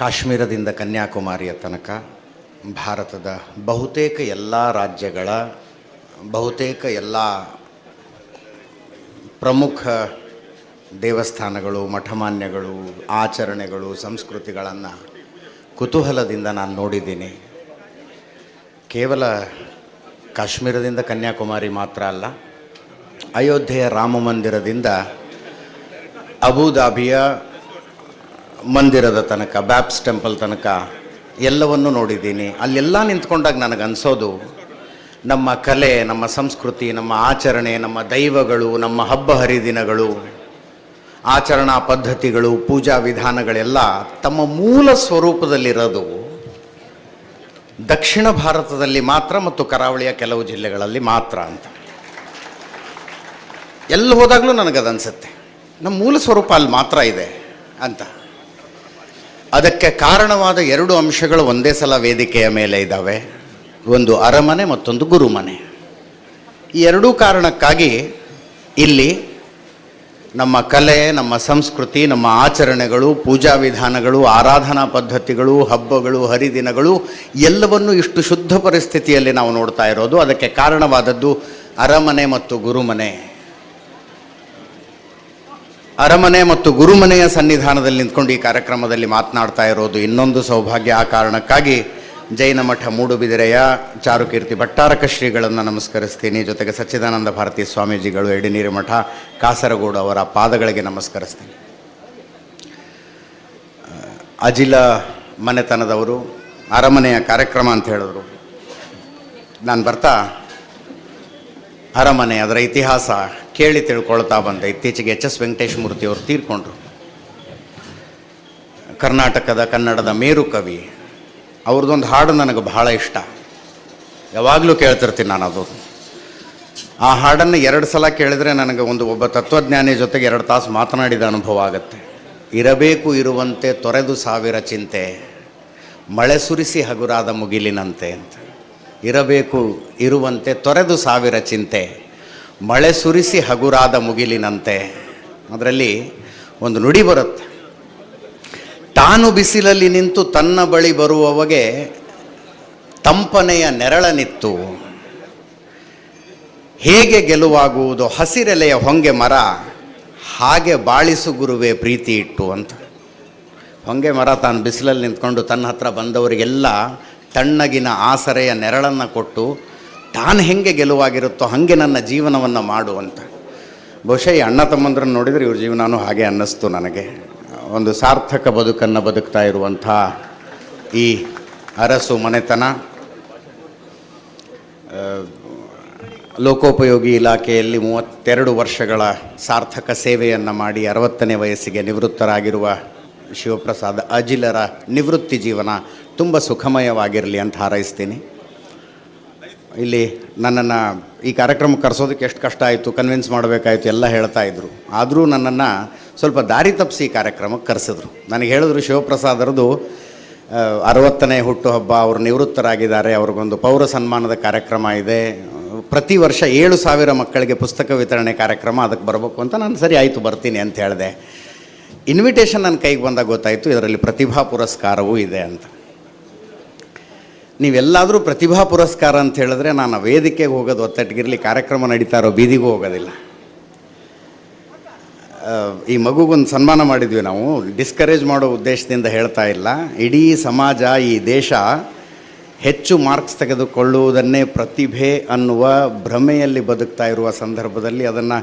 ಕಾಶ್ಮೀರದಿಂದ ಕನ್ಯಾಕುಮಾರಿಯ ತನಕ ಭಾರತದ ಬಹುತೇಕ ಎಲ್ಲ ರಾಜ್ಯಗಳ, ಬಹುತೇಕ ಎಲ್ಲ ಪ್ರಮುಖ ದೇವಸ್ಥಾನಗಳು, ಮಠಮಾನ್ಯಗಳು, ಆಚರಣೆಗಳು, ಸಂಸ್ಕೃತಿಗಳನ್ನು ಕುತೂಹಲದಿಂದ ನಾನು ನೋಡಿದ್ದೀನಿ. ಕೇವಲ ಕಾಶ್ಮೀರದಿಂದ ಕನ್ಯಾಕುಮಾರಿ ಮಾತ್ರ ಅಲ್ಲ, ಅಯೋಧ್ಯೆಯ ರಾಮ ಮಂದಿರದಿಂದ ಅಬುದಾಬಿಯ ಮಂದಿರದ ತನಕ ಬ್ಯಾಪ್ಸ್ ಟೆಂಪಲ್ ತನಕ ಎಲ್ಲವನ್ನು ನೋಡಿದ್ದೀನಿ. ಅಲ್ಲೆಲ್ಲ ನಿಂತ್ಕೊಂಡಾಗ ನನಗೆ ಅನಿಸೋದು ನಮ್ಮ ಕಲೆ, ನಮ್ಮ ಸಂಸ್ಕೃತಿ, ನಮ್ಮ ಆಚರಣೆ, ನಮ್ಮ ದೈವಗಳು, ನಮ್ಮ ಹಬ್ಬ ಹರಿದಿನಗಳು, ಆಚರಣಾ ಪದ್ಧತಿಗಳು, ಪೂಜಾ ವಿಧಾನಗಳೆಲ್ಲ ತಮ್ಮ ಮೂಲ ಸ್ವರೂಪದಲ್ಲಿರೋದು ದಕ್ಷಿಣ ಭಾರತದಲ್ಲಿ ಮಾತ್ರ ಮತ್ತು ಕರಾವಳಿಯ ಕೆಲವು ಜಿಲ್ಲೆಗಳಲ್ಲಿ ಮಾತ್ರ ಅಂತ. ಎಲ್ಲಿ ಹೋದಾಗಲೂ ನನಗದನ್ಸುತ್ತೆ. ನಮ್ಮ ಮೂಲ ಸ್ವರೂಪ ಅಲ್ಲಿ ಮಾತ್ರ ಇದೆ ಅಂತ. ಅದಕ್ಕೆ ಕಾರಣವಾದ ಎರಡು ಅಂಶಗಳು ಒಂದೇ ಸಲ ವೇದಿಕೆಯ ಮೇಲೆ ಇದ್ದಾವೆ ಒಂದು ಅರಮನೆ ಮತ್ತೊಂದು ಗುರುಮನೆ. ಈ ಎರಡೂ ಕಾರಣಕ್ಕಾಗಿ ಇಲ್ಲಿ ನಮ್ಮ ಕಲೆ, ನಮ್ಮ ಸಂಸ್ಕೃತಿ, ನಮ್ಮ ಆಚರಣೆಗಳು, ಪೂಜಾ ವಿಧಾನಗಳು, ಆರಾಧನಾ ಪದ್ಧತಿಗಳು, ಹಬ್ಬಗಳು, ಹರಿದಿನಗಳು ಎಲ್ಲವನ್ನು ಇಷ್ಟು ಶುದ್ಧ ಪರಿಸ್ಥಿತಿಯಲ್ಲಿ ನಾವು ನೋಡ್ತಾ ಇರೋದು. ಅದಕ್ಕೆ ಕಾರಣವಾದದ್ದು ಅರಮನೆ ಮತ್ತು ಗುರುಮನೆ. ಅರಮನೆ ಮತ್ತು ಗುರುಮನೆಯ ಸನ್ನಿಧಾನದಲ್ಲಿ ನಿಂತ್ಕೊಂಡು ಈ ಕಾರ್ಯಕ್ರಮದಲ್ಲಿ ಮಾತನಾಡ್ತಾ ಇರೋದು ಇನ್ನೊಂದು ಸೌಭಾಗ್ಯ. ಆ ಕಾರಣಕ್ಕಾಗಿ ಜೈನ ಮಠ ಮೂಡುಬಿದಿರೆಯ ಚಾರುಕೀರ್ತಿ ಭಟ್ಟಾರಕ ಶ್ರೀಗಳನ್ನು ನಮಸ್ಕರಿಸ್ತೀನಿ. ಜೊತೆಗೆ ಸಚ್ಚಿದಾನಂದ ಭಾರತಿ ಸ್ವಾಮೀಜಿಗಳು, ಎಡಿನೀರು ಮಠ, ಕಾಸರಗೋಡು ಅವರ ಪಾದಗಳಿಗೆ ನಮಸ್ಕರಿಸ್ತೀನಿ. ಅಜಿಲ ಮನೆತನದವರು, ಅರಮನೆಯ ಕಾರ್ಯಕ್ರಮ ಅಂತ ಹೇಳಿದ್ರು. ನಾನು ಬರ್ತಾ? ಅರಮನೆ, ಅದರ ಇತಿಹಾಸ. ಕೇಳಿ ತಿಳ್ಕೊಳ್ತಾ ಬಂದೆ. ಇತ್ತೀಚೆಗೆ ಎಚ್ ಎಸ್ ವೆಂಕಟೇಶ್ ಮೂರ್ತಿ ಅವರು ತೀರ್ಕೊಂಡ್ರು. ಕರ್ನಾಟಕದ ಕನ್ನಡದ ಮೇರು ಕವಿ. ಅವ್ರದ್ದೊಂದು ಹಾಡು ನನಗೆ ಬಹಳ ಇಷ್ಟ. ಯಾವಾಗಲೂ ಕೇಳ್ತಿರ್ತೀನಿ ನಾನು ಅದು. ಆ ಹಾಡನ್ನು ಎರಡು ಸಲ ಕೇಳಿದರೆ ನನಗೆ ಒಂದು ಒಬ್ಬ ತತ್ವಜ್ಞಾನಿ ಜೊತೆಗೆ ಎರಡು ತಾಸು ಮಾತನಾಡಿದ ಅನುಭವ ಆಗುತ್ತೆ. ಇರಬೇಕು ಇರುವಂತೆ ತೊರೆದು ಸಾವಿರ ಚಿಂತೆ. ಮಳೆ ಸುರಿಸಿ ಹಗುರಾದ ಮುಗಿಲಿನಂತೆ ಅಂತ. ಇರಬೇಕು ಇರುವಂತೆ ತೊರೆದು ಸಾವಿರ ಚಿಂತೆ. ಮಳೆ ಸುರಿಸಿ ಹಗುರಾದ ಮುಗಿಲಿನಂತೆ. ಅದರಲ್ಲಿ ಒಂದು ನುಡಿ ಬರುತ್ತೆ. ತಾನು ಬಿಸಿಲಲ್ಲಿ ನಿಂತು ತನ್ನ ಬಳಿ ಬರುವವಗೆ ತಂಪನೆಯ ನೆರಳನಿತ್ತು. ಹೇಗೆ ಗೆಲುವಾಗುವುದು? ಹಸಿರೆಲೆಯ ಹೊಂಗೆ ಮರ, ಹಾಗೆ ಬಾಳಿಸು ಗುರುವೆ ಪ್ರೀತಿ ಇಟ್ಟು ಅಂತ. ಹೊಂಗೆ ಮರ ತಾನು ಬಿಸಿಲಲ್ಲಿ ನಿಂತ್ಕೊಂಡು ತನ್ನ ಹತ್ರ ಬಂದವರಿಗೆಲ್ಲ ತಣ್ಣಗಿನ ಆಸರೆಯ ನೆರಳನ್ನು ಕೊಟ್ಟು ತಾನು ಹೆಂಗೆ ಗೆಲುವಾಗಿರುತ್ತೋ ಹಾಗೆ ನನ್ನ ಜೀವನವನ್ನು ಮಾಡು ಅಂತ. ಬಹುಶಃ ಈ ಅಣ್ಣ ತಮ್ಮಂದ್ರನ್ನ ನೋಡಿದರೆ ಇವ್ರ ಜೀವನನೂ ಹಾಗೆ ಅನ್ನಿಸ್ತು ನನಗೆ. ಒಂದು ಸಾರ್ಥಕ ಬದುಕನ್ನು ಬದುಕ್ತಾ ಇರುವಂಥ ಈ ಅರಸು ಮನೆತನ. ಲೋಕೋಪಯೋಗಿ ಇಲಾಖೆಯಲ್ಲಿ ಮೂವತ್ತೆರಡು ವರ್ಷಗಳ ಸಾರ್ಥಕ ಸೇವೆಯನ್ನು ಮಾಡಿ ಅರವತ್ತನೇ ವಯಸ್ಸಿಗೆ ನಿವೃತ್ತರಾಗಿರುವ ಶಿವಪ್ರಸಾದ್ ಅಜಿಲರ ನಿವೃತ್ತಿ ಜೀವನ ತುಂಬ ಸುಖಮಯವಾಗಿರಲಿ ಅಂತ ಹಾರೈಸ್ತೀನಿ. ಇಲ್ಲಿ ನನ್ನನ್ನು ಈ ಕಾರ್ಯಕ್ರಮಕ್ಕೆ ಕರೆಸೋದಕ್ಕೆ ಎಷ್ಟು ಕಷ್ಟ ಆಯಿತು ಕನ್ವಿನ್ಸ್ ಮಾಡಬೇಕಾಯಿತು, ಎಲ್ಲ ಹೇಳ್ತಾ ಇದ್ರು. ಆದರೂ ನನ್ನನ್ನು ಸ್ವಲ್ಪ ದಾರಿ ತಪ್ಪಿಸಿ ಕಾರ್ಯಕ್ರಮಕ್ಕೆ ಕರೆಸಿದ್ರು. ನನಗೆ ಹೇಳಿದ್ರು ಶಿವಪ್ರಸಾದರದು ಅರವತ್ತನೇ ಹುಟ್ಟುಹಬ್ಬ, ಅವರು ನಿವೃತ್ತರಾಗಿದ್ದಾರೆ, ಅವ್ರಿಗೊಂದು ಪೌರ ಸನ್ಮಾನದ ಕಾರ್ಯಕ್ರಮ ಇದೆ. ಪ್ರತಿ ವರ್ಷ ಏಳು ಸಾವಿರ ಮಕ್ಕಳಿಗೆ ಪುಸ್ತಕ ವಿತರಣೆ ಕಾರ್ಯಕ್ರಮ ಅದಕ್ಕೆ ಬರಬೇಕು ಅಂತ ನಾನು ಸರಿ ಆಯಿತು, ಬರ್ತೀನಿ ಅಂತ ಹೇಳಿದೆ. ಇನ್ವಿಟೇಷನ್ ನನ್ನ ಕೈಗೆ ಬಂದಾಗ ಗೊತ್ತಾಯಿತು, ಇದರಲ್ಲಿ ಪ್ರತಿಭಾ ಪುರಸ್ಕಾರವೂ ಇದೆ ಅಂತ. ನೀವೆಲ್ಲಾದರೂ ಪ್ರತಿಭಾ ಪುರಸ್ಕಾರ ಅಂತ ಹೇಳಿದ್ರೆ ನಾನು ವೇದಿಕೆಗೆ ಹೋಗೋದು ಒತ್ತಟ್ಟಿಗಿರಲಿ, ಕಾರ್ಯಕ್ರಮ ನಡೀತಾ ಇರೋ ಬೀದಿಗೂ ಹೋಗೋದಿಲ್ಲ. ಈ ಮಗುಗೊಂದು ಸನ್ಮಾನ ಮಾಡಿದ್ವಿ ನಾವು. ಡಿಸ್ಕರೇಜ್ ಮಾಡೋ ಉದ್ದೇಶದಿಂದ ಹೇಳ್ತಾ ಇಲ್ಲ. ಇಡೀ ಸಮಾಜ, ಈ ದೇಶ ಹೆಚ್ಚು ಮಾರ್ಕ್ಸ್ ತೆಗೆದುಕೊಳ್ಳುವುದನ್ನೇ ಪ್ರತಿಭೆ ಅನ್ನುವ ಭ್ರಮೆಯಲ್ಲಿ ಬದುಕ್ತಾ ಇರುವ ಸಂದರ್ಭದಲ್ಲಿ ಅದನ್ನು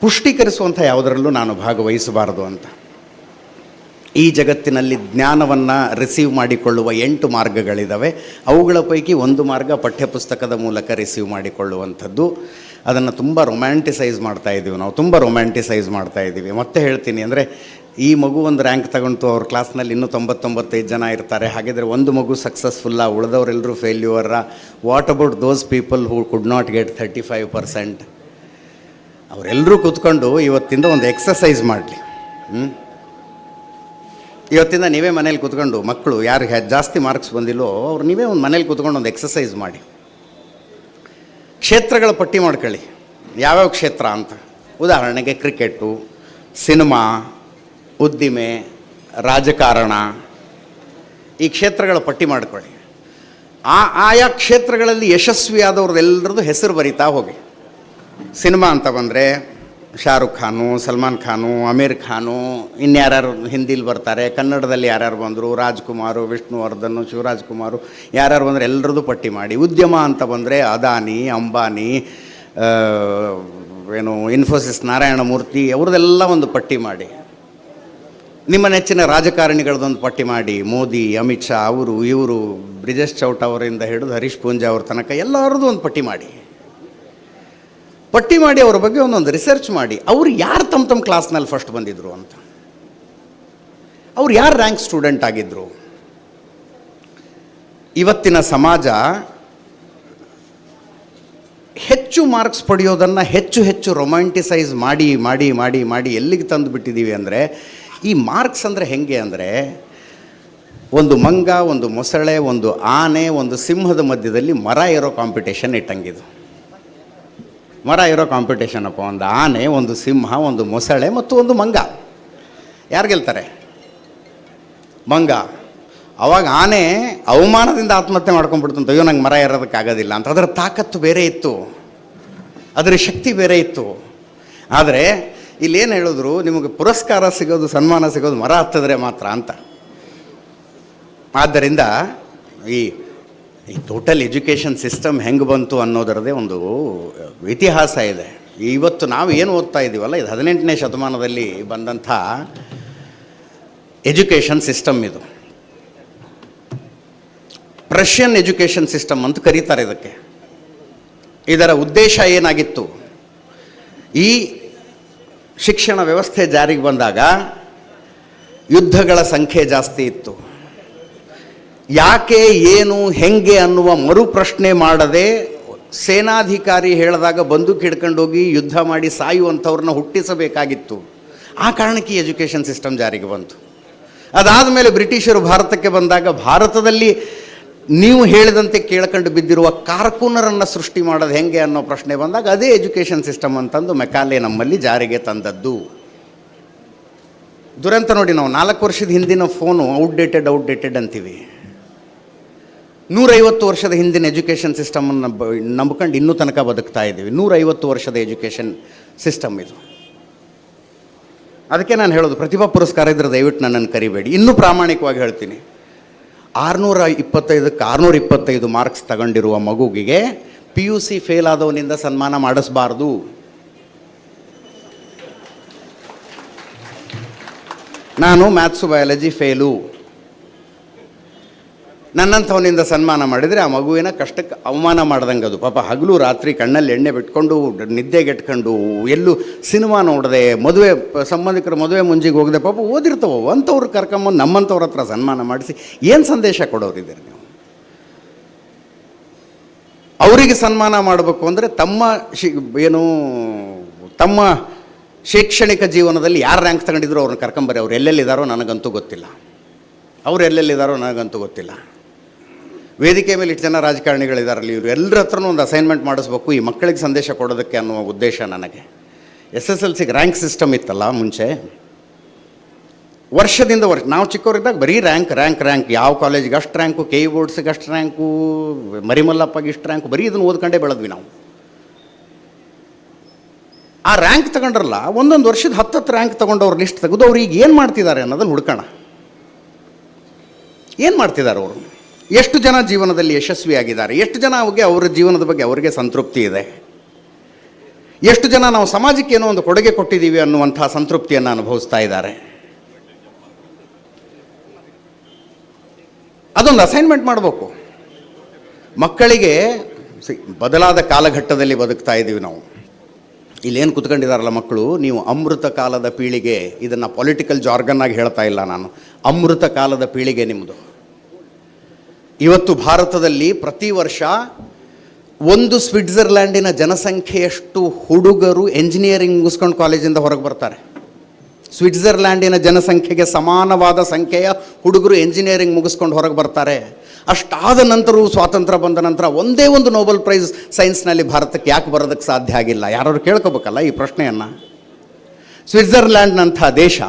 ಪುಷ್ಟೀಕರಿಸುವಂಥ ಯಾವುದರಲ್ಲೂ ನಾನು ಭಾಗವಹಿಸಬಾರದು ಅಂತ. ಈ ಜಗತ್ತಿನಲ್ಲಿ ಜ್ಞಾನವನ್ನು ರಿಸೀವ್ ಮಾಡಿಕೊಳ್ಳುವ ಎಂಟು ಮಾರ್ಗಗಳಿದ್ದಾವೆ ಅವುಗಳ ಪೈಕಿ ಒಂದು ಮಾರ್ಗ ಪಠ್ಯಪುಸ್ತಕದ ಮೂಲಕ ರಿಸೀವ್ ಮಾಡಿಕೊಳ್ಳುವಂಥದ್ದು. ಅದನ್ನು ತುಂಬ ರೊಮ್ಯಾಂಟಿಸೈಸ್ ಮಾಡ್ತಾ ಇದ್ದೀವಿ ನಾವು, ತುಂಬ ರೊಮ್ಯಾಂಟಿಸೈಸ್ ಮಾಡ್ತಾ ಇದ್ದೀವಿ. ಮತ್ತೆ ಹೇಳ್ತೀನಿ ಅಂದರೆ, ಈ ಮಗು ಒಂದು ರ್ಯಾಂಕ್ ತಗೊಂಡು ಅವ್ರ ಕ್ಲಾಸ್ನಲ್ಲಿ ಇನ್ನೂ ತೊಂಬತ್ತೊಂಬತ್ತೈದು ಜನ ಇರ್ತಾರೆ. ಹಾಗಿದ್ರೆ ಒಂದು ಮಗು ಸಕ್ಸಸ್ಫುಲ್ಲ ಉಳಿದವರೆಲ್ಲರೂ ಫೇಲ್ಯೂರ what about those people who could not get thirty five percent ಅವರೆಲ್ಲರೂ ಕೂತ್ಕೊಂಡು ಇವತ್ತಿಂದ ಒಂದು ಎಕ್ಸಸೈಸ್ ಮಾಡಲಿ. ಹ್ಞೂ ಇವತ್ತಿಂದ ನೀವೇ ಮನೇಲಿ ಕೂತ್ಕೊಂಡು ಮಕ್ಕಳು ಯಾರು ಜಾಸ್ತಿ ಮಾರ್ಕ್ಸ್ ಬಂದಿಲ್ಲೋ ಅವ್ರು ನೀವೇ ಒಂದು ಮನೇಲಿ ಕೂತ್ಕೊಂಡು ಒಂದು ಎಕ್ಸಸೈಸ್ ಮಾಡಿ. ಕ್ಷೇತ್ರಗಳ ಪಟ್ಟಿ ಮಾಡ್ಕೊಳ್ಳಿ. ಯಾವ್ಯಾವ ಕ್ಷೇತ್ರ ಅಂತ. ಉದಾಹರಣೆಗೆ ಕ್ರಿಕೆಟು, ಸಿನಿಮಾ, ಉದ್ದಿಮೆ, ರಾಜಕಾರಣ. ಈ ಕ್ಷೇತ್ರಗಳ ಪಟ್ಟಿ ಮಾಡ್ಕೊಳ್ಳಿ. ಆ, ಆಯಾ ಕ್ಷೇತ್ರಗಳಲ್ಲಿ ಯಶಸ್ವಿಯಾದವ್ರದ್ದೆಲ್ಲರದ್ದು ಹೆಸರು ಬರಿತಾ ಹೋಗಿ. ಸಿನಿಮಾ ಅಂತ ಬಂದರೆ ಶಾರುಖ್ ಖಾನು, ಸಲ್ಮಾನ್ ಖಾನು, ಅಮೀರ್ ಖಾನು, ಇನ್ಯಾರ್ಯಾರು ಹಿಂದಿಲಿ ಬರ್ತಾರೆ, ಕನ್ನಡದಲ್ಲಿ ಯಾರ್ಯಾರು ಬಂದರು, ರಾಜ್ಕುಮಾರು, ವಿಷ್ಣುವರ್ಧನ್ ಶಿವರಾಜ್ ಕುಮಾರು ಯಾರ್ಯಾರು ಬಂದರೆ ಎಲ್ಲರದ್ದು ಪಟ್ಟಿ ಮಾಡಿ. ಉದ್ಯಮ ಅಂತ ಬಂದರೆ ಅದಾನಿ, ಅಂಬಾನಿ ಏನು ಇನ್ಫೋಸಿಸ್, ನಾರಾಯಣಮೂರ್ತಿ ಅವ್ರದ್ದೆಲ್ಲ ಒಂದು ಪಟ್ಟಿ ಮಾಡಿ. ನಿಮ್ಮ ನೆಚ್ಚಿನ ರಾಜಕಾರಣಿಗಳದೊಂದು ಪಟ್ಟಿ ಮಾಡಿ. ಮೋದಿ, ಅಮಿತ್ ಶಾ, ಅವರು, ಇವರು, ಬ್ರಿಜೇಶ್ ಚೌಟ ಅವರಿಂದ ಹಿಡಿದು ಹರೀಶ್ ಪೂಂಜಾ ಅವ್ರ ತನಕ ಎಲ್ಲರದ್ದು ಒಂದು ಪಟ್ಟಿ ಮಾಡಿ. ಪಟ್ಟಿ ಮಾಡಿ ಅವ್ರ ಬಗ್ಗೆ ಒಂದೊಂದು ರಿಸರ್ಚ್ ಮಾಡಿ. ಅವ್ರು ಯಾರು ತಮ್ಮ ತಮ್ಮ ಕ್ಲಾಸ್ನಲ್ಲಿ ಫಸ್ಟ್ ಬಂದಿದ್ರು ಅಂತ? ಅವ್ರು ಯಾರು ರ್ಯಾಂಕ್ ಸ್ಟೂಡೆಂಟ್ ಆಗಿದ್ದರು ಇವತ್ತಿನ ಸಮಾಜ ಹೆಚ್ಚು ಮಾರ್ಕ್ಸ್ ಪಡೆಯೋದನ್ನು ಹೆಚ್ಚು ಹೆಚ್ಚು ರೊಮ್ಯಾಂಟಿಸೈಸ್ ಮಾಡಿ ಮಾಡಿ ಮಾಡಿ ಮಾಡಿ ಎಲ್ಲಿಗೆ ತಂದು ಬಿಟ್ಟಿದ್ದೀವಿ ಅಂದರೆ, ಈ ಮಾರ್ಕ್ಸ್ ಅಂದರೆ ಹೆಂಗೆ ಅಂದರೆ, ಒಂದು ಮಂಗ, ಒಂದು ಮೊಸಳೆ, ಒಂದು ಆನೆ, ಒಂದು ಸಿಂಹದ ಮಧ್ಯದಲ್ಲಿ ಮರ ಇರೋ ಕಾಂಪಿಟೇಷನ್ ಇಟ್ಟಂಗಿದು ಮರ ಇರೋ ಕಾಂಪಿಟೇಷನ್ ಅಪ್ಪ, ಒಂದು ಆನೆ, ಒಂದು ಸಿಂಹ, ಒಂದು ಮೊಸಳೆ ಮತ್ತು ಒಂದು ಮಂಗ. ಯಾರು ಗೆಲ್ತಾರೆ? ಮಂಗ. ಅವಾಗ ಆನೆ ಅವಮಾನದಿಂದ ಆತ್ಮಹತ್ಯೆ ಮಾಡ್ಕೊಂಡ್ಬಿಡ್ತಂತ, ಅಯ್ಯೋ ನಂಗೆ ಮರ ಏರೋದಕ್ಕಾಗೋದಿಲ್ಲ ಅಂತ. ಅದರ ತಾಕತ್ತು ಬೇರೆ ಇತ್ತು. ಅದರ ಶಕ್ತಿ ಬೇರೆ ಇತ್ತು. ಆದರೆ ಇಲ್ಲೇನು ಹೇಳಿದ್ರು, ನಿಮಗೆ ಪುರಸ್ಕಾರ ಸಿಗೋದು, ಸನ್ಮಾನ ಸಿಗೋದು ಮರ ಹತ್ತಿದ್ರೆ ಮಾತ್ರ ಅಂತ. ಆದ್ದರಿಂದ ಈ ಈ ಟೋಟಲ್ ಎಜುಕೇಷನ್ ಸಿಸ್ಟಮ್ ಹೆಂಗೆ ಬಂತು ಅನ್ನೋದರದೇ ಒಂದು ಇತಿಹಾಸ ಇದೆ. ಇವತ್ತು ನಾವು ಏನು ಓದ್ತಾ ಇದ್ದೀವಲ್ಲ ಇದು ಹದಿನೆಂಟನೇ ಶತಮಾನದಲ್ಲಿ ಬಂದಂಥ ಎಜುಕೇಷನ್ ಸಿಸ್ಟಮ್ ಇದು. ಪ್ರಷ್ಯನ್ ಎಜುಕೇಷನ್ ಸಿಸ್ಟಮ್ ಅಂತ ಕರೀತಾರೆ ಇದಕ್ಕೆ. ಇದರ ಉದ್ದೇಶ ಏನಾಗಿತ್ತು? ಈ ಶಿಕ್ಷಣ ವ್ಯವಸ್ಥೆ ಜಾರಿಗೆ ಬಂದಾಗ ಯುದ್ಧಗಳ ಸಂಖ್ಯೆ ಜಾಸ್ತಿ ಇತ್ತು. ಯಾಕೆ, ಏನು, ಹೆಂಗೆ ಅನ್ನುವ ಮರುಪ್ರಶ್ನೆ ಮಾಡದೆ ಸೇನಾಧಿಕಾರಿ ಹೇಳಿದಾಗ ಬಂದೂಕ್ ಹಿಡ್ಕೊಂಡೋಗಿ ಯುದ್ಧ ಮಾಡಿ ಸಾಯುವಂಥವ್ರನ್ನ ಹುಟ್ಟಿಸಬೇಕಾಗಿತ್ತು. ಆ ಕಾರಣಕ್ಕೆ ಎಜುಕೇಷನ್ ಸಿಸ್ಟಮ್ ಜಾರಿಗೆ ಬಂತು. ಅದಾದ ಮೇಲೆ ಬ್ರಿಟಿಷರು ಭಾರತಕ್ಕೆ ಬಂದಾಗ ಭಾರತದಲ್ಲಿ ನೀವು ಹೇಳಿದಂತೆ ಕೇಳ್ಕೊಂಡು ಬಿದ್ದಿರುವ ಕಾರ್ಕೂನರನ್ನು ಸೃಷ್ಟಿ ಮಾಡೋದು ಹೆಂಗೆ ಅನ್ನೋ ಪ್ರಶ್ನೆ ಬಂದಾಗ ಅದೇ ಎಜುಕೇಷನ್ ಸಿಸ್ಟಮ್ ಅಂತಂದು ಮೆಕಾಲೆ ನಮ್ಮಲ್ಲಿ ಜಾರಿಗೆ ತಂದದ್ದು. ದುರಂತ ನೋಡಿ ನಾವು ನಾಲ್ಕು ವರ್ಷದ ಹಿಂದಿನ ಫೋನು ಔಟ್ಡೇಟೆಡ್ ಔಟ್ಡೇಟೆಡ್ ಅಂತೀವಿ. ನೂರೈವತ್ತು ವರ್ಷದ ಹಿಂದಿನ ಎಜುಕೇಷನ್ ಸಿಸ್ಟಮನ್ನು ನಂಬ್ಕೊಂಡು ಇನ್ನೂ ತನಕ ಬದುಕ್ತಾ ಇದ್ದೀವಿ. ನೂರೈವತ್ತು ವರ್ಷದ ಎಜುಕೇಷನ್ ಸಿಸ್ಟಮ್ ಇದು. ಅದಕ್ಕೆ ನಾನು ಹೇಳೋದು, ಪ್ರತಿಭಾ ಪುರಸ್ಕಾರ ಇದ್ರೆ ದಯವಿಟ್ಟು ನನ್ನನ್ನು ಕರಿಬೇಡಿ. ಇನ್ನೂ ಪ್ರಾಮಾಣಿಕವಾಗಿ ಹೇಳ್ತೀನಿ. ಆರುನೂರ ಇಪ್ಪತ್ತೈದಕ್ಕೆ ಆರುನೂರ ಇಪ್ಪತ್ತೈದು ಮಾರ್ಕ್ಸ್ ತಗೊಂಡಿರುವ ಮಗುವಿಗೆ ಪಿ ಯು ಸಿ ಫೇಲ್ ಆದವನಿಂದ ಸನ್ಮಾನ ಮಾಡಿಸಬಾರ್ದು. ನಾನು ಮ್ಯಾಥ್ಸು ಬಯಾಲಜಿ ಫೇಲು. ನನ್ನಂಥವನಿಂದ ಸನ್ಮಾನ ಮಾಡಿದರೆ ಆ ಮಗುವಿನ ಕಷ್ಟಕ್ಕೆ ಅವಮಾನ ಮಾಡ್ದಂಗೆ ಅದು. ಪಾಪ ಹಗಲು ರಾತ್ರಿ ಕಣ್ಣಲ್ಲಿ ಎಣ್ಣೆ ಬಿಟ್ಕೊಂಡು ನಿದ್ದೆಗೆಟ್ಕೊಂಡು ಎಲ್ಲೂ ಸಿನಿಮಾ ನೋಡದೆ ಮದುವೆ, ಸಂಬಂಧಿಕರ ಮದುವೆ ಮುಂಜಿಗೆ ಹೋಗದೆ ಪಾಪ ಓದಿರ್ತವೆ? ಅಂಥವ್ರು ಕರ್ಕೊಂಬಂದು ನಮ್ಮಂಥವ್ರ ಹತ್ರ ಸನ್ಮಾನ ಮಾಡಿಸಿ ಏನು ಸಂದೇಶ ಕೊಡೋರಿದ್ದೀರಿ ನೀವು? ಅವರಿಗೆ ಸನ್ಮಾನ ಮಾಡಬೇಕು ಅಂದರೆ ತಮ್ಮ ಶಿ, ಏನು, ತಮ್ಮ ಶೈಕ್ಷಣಿಕ ಜೀವನದಲ್ಲಿ ಯಾರು ರ್ಯಾಂಕ್ ತಗೊಂಡಿದ್ರು ಅವ್ರನ್ನ ಕರ್ಕೊಂಬರಿ ಅವ್ರು ಎಲ್ಲೆಲ್ಲಿದ್ದಾರೋ ನನಗಂತೂ ಗೊತ್ತಿಲ್ಲ. ಅವ್ರು ಎಲ್ಲೆಲ್ಲಿದ್ದಾರೋ ನನಗಂತೂ ಗೊತ್ತಿಲ್ಲ. ವೇದಿಕೆ ಮೇಲೆ ಇಷ್ಟು ಜನ ರಾಜಕಾರಣಿಗಳಿದಾರಲ್ಲ ಇವರು. ಎಲ್ಲರ ಹತ್ರನೂ ಒಂದು ಅಸೈನ್ಮೆಂಟ್ ಮಾಡಿಸ್ಬೇಕು, ಈ ಮಕ್ಕಳಿಗೆ ಸಂದೇಶ ಕೊಡೋದಕ್ಕೆ ಅನ್ನುವ ಉದ್ದೇಶ ನನಗೆ. ಎಸ್ ಎಸ್ ಎಲ್ ಸಿಗೆ ರ್ಯಾಂಕ್ ಸಿಸ್ಟಮ್ ಇತ್ತಲ್ಲ ಮುಂಚೆ. ವರ್ಷದಿಂದ ವರ್ಷ, ನಾವು ಚಿಕ್ಕವರಿದ್ದಾಗ ಬರೀ ರ್ಯಾಂಕ್ ರ್ಯಾಂಕ್ ರ್ಯಾಂಕ್ ಯಾವ ಕಾಲೇಜಿಗೆ ಅಷ್ಟು ರ್ಯಾಂಕು ಕೆ ಇ ಬೋರ್ಡ್ಸಿಗೆ ಅಷ್ಟು ರ್ಯಾಂಕು ಮರಿಮಲ್ಲಪ್ಪಗೆ ಇಷ್ಟು ರ್ಯಾಂಕು ಬರೀ ಇದನ್ನು ಓದ್ಕೊಂಡೇ ಬೆಳೆದ್ವಿ ನಾವು. ಆ ರ್ಯಾಂಕ್ ತಗೊಂಡ್ರಲ್ಲ, ಒಂದೊಂದು ವರ್ಷದ ಹತ್ತು ರ್ಯಾಂಕ್ ತಗೊಂಡವ್ರ ಲಿಸ್ಟ್ ತೆಗೆದು ಅವ್ರು ಈಗ ಏನು ಮಾಡ್ತಿದ್ದಾರೆ ಅನ್ನೋದನ್ನು ಹುಡ್ಕೋಣ. ಏನು ಮಾಡ್ತಿದ್ದಾರೆ ಅವರು? ಎಷ್ಟು ಜನ ಜೀವನದಲ್ಲಿ ಯಶಸ್ವಿಯಾಗಿದ್ದಾರೆ? ಎಷ್ಟು ಜನ ಅವ್ರಿಗೆ ಅವರ ಜೀವನದ ಬಗ್ಗೆ ಅವರಿಗೆ ಸಂತೃಪ್ತಿ ಇದೆ? ಎಷ್ಟು ಜನ ನಾವು ಸಮಾಜಕ್ಕೆ ಏನೋ ಒಂದು ಕೊಡುಗೆ ಕೊಟ್ಟಿದ್ದೀವಿ ಅನ್ನುವಂಥ ಸಂತೃಪ್ತಿಯನ್ನು ಅನುಭವಿಸ್ತಾ ಇದ್ದಾರೆ? ಅದೊಂದು ಅಸೈನ್ಮೆಂಟ್ ಮಾಡಬೇಕು. ಮಕ್ಕಳಿಗೆ ಬದಲಾದ ಕಾಲಘಟ್ಟದಲ್ಲಿ ಬದುಕ್ತಾ ಇದ್ದೀವಿ ನಾವು. ಇಲ್ಲೇನು ಕುತ್ಕೊಂಡಿದ್ದಾರಲ್ಲ ಮಕ್ಕಳು? ನೀವು ಅಮೃತ ಕಾಲದ ಪೀಳಿಗೆ, ಇದನ್ನು ಪೊಲಿಟಿಕಲ್ ಜಾರ್ಗನ್ನಾಗಿ ಹೇಳ್ತಾ ಇಲ್ಲ ನಾನು. ಅಮೃತ ಕಾಲದ ಪೀಳಿಗೆ ನಿಮ್ಮದು ಇವತ್ತು ಭಾರತದಲ್ಲಿ ಪ್ರತಿ ವರ್ಷ ಒಂದು ಸ್ವಿಟ್ಜರ್ಲ್ಯಾಂಡಿನ ಜನಸಂಖ್ಯೆಯಷ್ಟು ಹುಡುಗರು ಎಂಜಿನಿಯರಿಂಗ್ ಮುಗಿಸ್ಕೊಂಡು ಕಾಲೇಜಿಂದ ಹೊರಗೆ ಬರ್ತಾರೆ. ಸ್ವಿಟ್ಜರ್ಲ್ಯಾಂಡಿನ ಜನಸಂಖ್ಯೆಗೆ ಸಮಾನವಾದ ಸಂಖ್ಯೆಯ ಹುಡುಗರು ಎಂಜಿನಿಯರಿಂಗ್ ಮುಗಿಸ್ಕೊಂಡು ಹೊರಗೆ ಬರ್ತಾರೆ. ಅಷ್ಟಾದ ನಂತರವೂ ಸ್ವಾತಂತ್ರ್ಯ ಬಂದ ನಂತರ ಒಂದೇ ಒಂದು ನೋಬೆಲ್ ಪ್ರೈಸ್ ಸೈನ್ಸ್ನಲ್ಲಿ ಭಾರತಕ್ಕೆ ಯಾಕೆ ಬರೋದಕ್ಕೆ ಸಾಧ್ಯ ಆಗಿಲ್ಲ? ಯಾರು ಕೇಳ್ಕೋಬೇಕಲ್ಲ ಈ ಪ್ರಶ್ನೆಯನ್ನು? ಸ್ವಿಟ್ಜರ್ಲ್ಯಾಂಡ್ನಂಥ ದೇಶ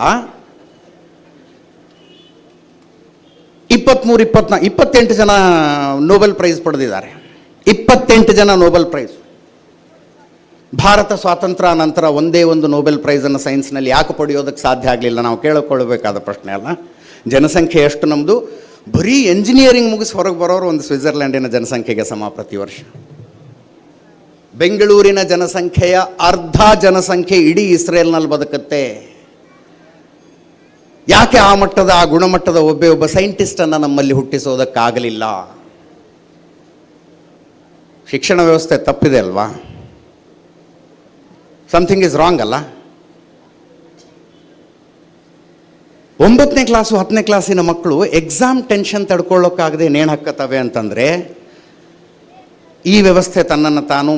ಇಪ್ಪತ್ತ್ಮೂರು ಇಪ್ಪತ್ನಾ, ಇಪ್ಪತ್ತೆಂಟು ಜನ ನೋಬೆಲ್ ಪ್ರೈಸ್ ಪಡೆದಿದ್ದಾರೆ. ಇಪ್ಪತ್ತೆಂಟು ಜನ ನೋಬೆಲ್ ಪ್ರೈಸ್ ಭಾರತ ಸ್ವಾತಂತ್ರ್ಯ ನಂತರ ಒಂದೇ ಒಂದು ನೋಬೆಲ್ ಪ್ರೈಸನ್ನು ಸೈನ್ಸ್ನಲ್ಲಿ ಯಾಕೆ ಪಡೆಯೋದಕ್ಕೆ ಸಾಧ್ಯ ಆಗಲಿಲ್ಲ ನಾವು ಕೇಳಿಕೊಳ್ಳಬೇಕಾದ ಪ್ರಶ್ನೆ ಅಲ್ಲ. ಜನಸಂಖ್ಯೆ ಎಷ್ಟು ನಮ್ಮದು ಬರೀ ಎಂಜಿನಿಯರಿಂಗ್ ಮುಗಿಸಿ ಹೊರಗೆ ಬರೋರು ಒಂದು ಸ್ವಿಟ್ಜರ್ಲ್ಯಾಂಡಿನ ಜನಸಂಖ್ಯೆಗೆ ಸಮ ಪ್ರತಿ ವರ್ಷ. ಬೆಂಗಳೂರಿನ ಜನಸಂಖ್ಯೆಯ ಅರ್ಧ ಜನಸಂಖ್ಯೆ ಇಡೀ ಇಸ್ರೇಲ್ನಲ್ಲಿ ಬದುಕುತ್ತೆ. ಯಾಕೆ ಆ ಮಟ್ಟದ, ಆ ಗುಣಮಟ್ಟದ ಒಬ್ಬೇ ಒಬ್ಬ ಸೈಂಟಿಸ್ಟನ್ನು ನಮ್ಮಲ್ಲಿ ಹುಟ್ಟಿಸೋದಕ್ಕಾಗಲಿಲ್ಲ? ಶಿಕ್ಷಣ ವ್ಯವಸ್ಥೆ ತಪ್ಪಿದೆ ಅಲ್ವಾ? ಸಮಥಿಂಗ್ ಇಸ್ ರಾಂಗ್ ಅಲ್ಲ? ಒಂಬತ್ತನೇ ಕ್ಲಾಸು ಹತ್ತನೇ ಕ್ಲಾಸಿನ ಮಕ್ಕಳು ಎಕ್ಸಾಮ್ ಟೆನ್ಷನ್ ತಡ್ಕೊಳ್ಳೋಕ್ಕಾಗದೆ ನೇಣು ಹಾಕತ್ತವೆ ಅಂತಂದರೆ, ಈ ವ್ಯವಸ್ಥೆ ತನ್ನನ್ನು ತಾನು